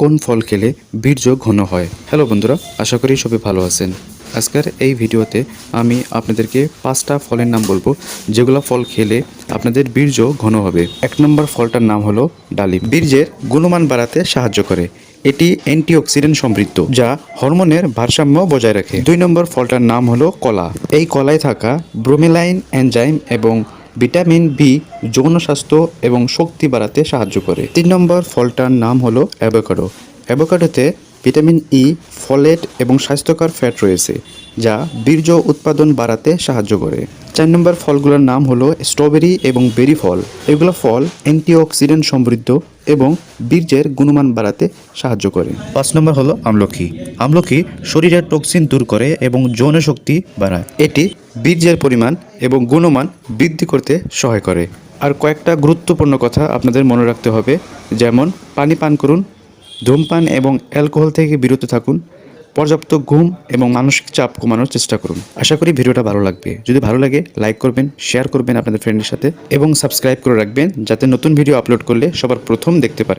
কোন ফল খেলে বীর্য ঘন হয়? হ্যালো বন্ধুরা, আশা করি সবাই ভালো আছেন। আজকের এই ভিডিওতে আমি আপনাদেরকে পাঁচটা ফলের নাম বলব, যেগুলো ফল খেলে আপনাদের বীর্য ঘন হবে। এক নম্বর ফলটার নাম হলো ডালিম। বীর্যের গুণমান বাড়াতে সাহায্য করে। এটি অ্যান্টিঅক্সিডেন্ট সমৃদ্ধ, যা হরমোনের ভারসাম্য বজায় রাখে। দুই নম্বর ফলটার নাম হলো কলা। এই কলায় থাকা ব্রোমেলাইন, এনজাইম এবং ভিটামিন বি যৌন স্বাস্থ্য এবং শক্তি বাড়াতে সাহায্য করে। তিন নম্বর ফলটার নাম হলো অ্যাভোকাডো। অ্যাভোকাডোতে ভিটামিন ই ফলেট এবং স্বাস্থ্যকর ফ্যাট রয়েছে যা বীর্য উৎপাদন বাড়াতে সাহায্য করে। চার নম্বর ফলগুলোর নাম হলো স্ট্রবেরি এবং বেরি ফল। এগুলো ফল অ্যান্টিঅক্সিডেন্ট সমৃদ্ধ এবং বীর্যের গুণমান বাড়াতে সাহায্য করে। পাঁচ নম্বর হলো আমলকি আমলকি শরীরের টক্সিন দূর করে এবং যৌন শক্তি বাড়ায়। এটি বীর্যের পরিমাণ এবং গুণমান বৃদ্ধি করতে সহায় করে। আর কয়েকটা গুরুত্বপূর্ণ কথা আপনাদের মনে রাখতে হবে যেমন পানি পান করুন ধূমপান এবং অ্যালকোহল থেকে বিরত থাকুন, পর্যাপ্ত ঘুম এবং মানসিক চাপ কমানোর চেষ্টা করুন। আশা করি ভিডিওটা ভালো লাগবে। যদি ভালো লাগে লাইক করবেন শেয়ার করবেন আপনাদের ফ্রেন্ডের সাথে এবং সাবস্ক্রাইব করে রাখবেন, যাতে নতুন ভিডিও আপলোড করলে সবার প্রথম দেখতে পারে